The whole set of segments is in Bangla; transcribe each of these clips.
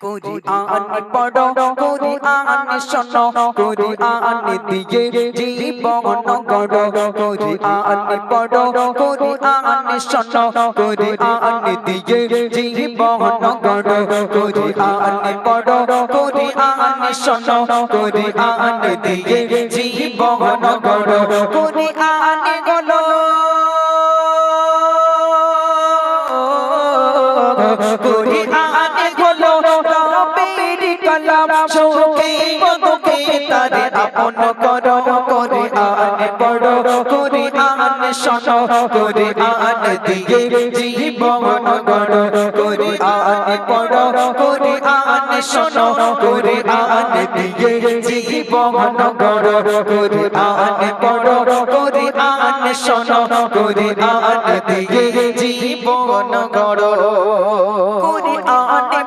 কোরআন পড়ো কোরআন শোনো কোরআন দিয়ে জীবন গড়ো কোরআন পড়ো কোরআন শোনো কোরআন দিয়ে জীবন গড়ো কোরআন পড়ো কোরআন শোনো কোরআন দিয়ে জীবন গড়ো কোরআন গলো কোরআন শোকে বদকে তারে আপন করো কোরআন পড়ো কোরআন শোনো কোরআন দিয়ে জীবন গড়ো কোরআন পড়ো কোরআন শোনো কোরআন দিয়ে জীবন গড়ো কোরআন পড়ো কোরআন শোনো কোরআন দিয়ে জীবন গড়ো।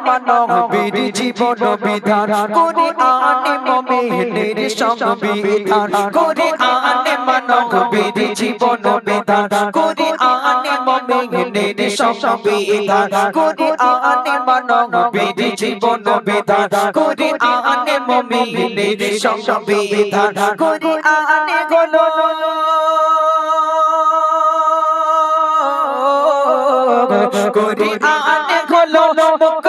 কোরআনে মানবীর জীবন বিধান। কোরআনে মুমিনের সংবিধান কোরআনে মানবীর জীবন বিধান। কোরআনে মুমিনের সংবিধান কোরআনে মানবীর জীবন বিধান। কোরআনে মুমিনের সংবিধান কোরআনে গলো কোরআন হলো মুক্তির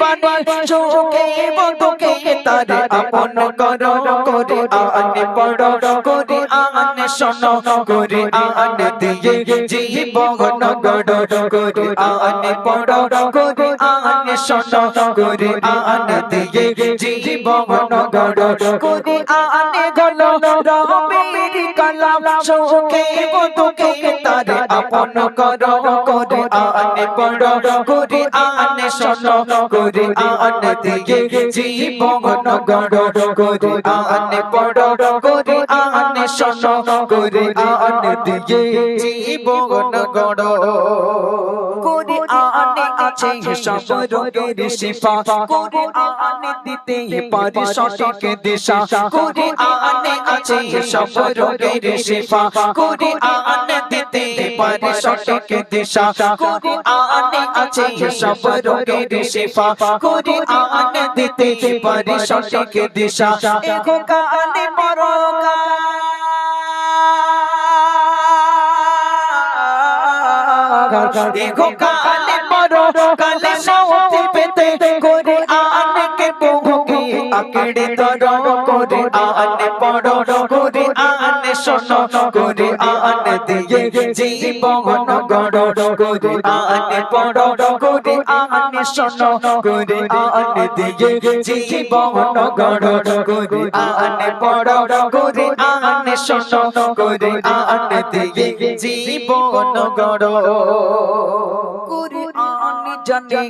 বাণী চোখে বদকে তারে আপন করো কোরআন পড়ো কোরআন শোনো কোরআন দিয়ে জীবন গড়ো কোরআন পড়ো কোরআন শোনো কোরআন দিয়ে জীবন গড়ো কোরআন গলো রবের কালাম চোখে বদকে তারে আপন করো কোরআন পড়ো কোরআন শোনো কোরআন দিয়ে জীবন গড়ো কোরআন পড়ো কোরআন শোনো কোরআন দিয়ে জীবন গড়ো। কোরআনে আছে সব রোগের শিফা কোরআনে দিতে পারে সঠিক দিশা। কোরআনে আছে সব রোগের শিফা কোরআনে দিতে পারে সঠিক দিশা। কোরআনে আছে সব রোগের শিফা। কোরআনে দিতে পারে সঠিক দিশা। এগো কালে পরকাল এগো কালে পরো সৌতি পেতে করে আনকে বহুকে আকেড়ে ধরো করে আনে পড়ো করে আনে শোনো করে আন দিয়ে জীবন গড়ো করে আনে পড়ো করে আনে শোনো করে আন দিয়ে জীবন গড়ো করে আনে পড়ো করে আনে শোনো করে আন দিয়ে জীবন গড়ো কোরআন জানে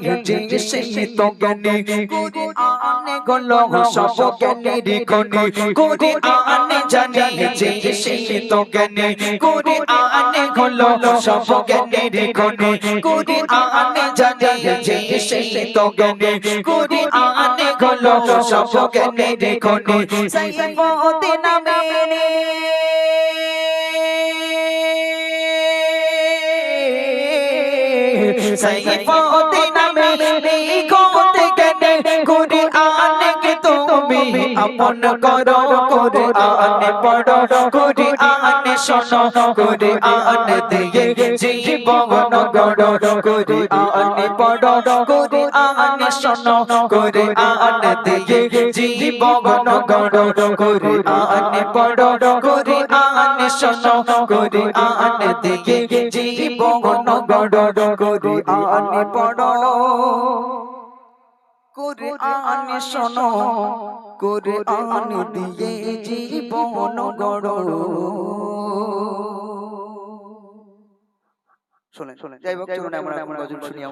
যে সেই তো জ্ঞানী কোরআন গলো সব জ্ঞানীর খনি কোরআন জানে যে সেই তো জ্ঞানী কোরআন গলো সব জ্ঞানীর খনি কোরআন জানে যে সেই তো জ্ঞানী কোরআন গলো সব জ্ঞানীর খনি সাইফুদ্দিন নামে সাইফুদ্দিন নামে লিখতে গেলে কোরআনকে তুমি আপন করো কোরআন পড়ো কোরআন শোনো কোরআন দিয়ে জীবন গড়ো কোরআন পড়ো কোরআন শোনো কোরআন দিয়ে জীবন গড়ো কোরআন পড়ো কোরআন শোনো কোরআন দিয়ে জীবন গড়ো কোরআন পড়ো কোরআন শোনো কোরআন দিয়ে জীবন গড়ো শোনেন শোনেন। যাই হোক চলুন এমন এখন গজল শুনি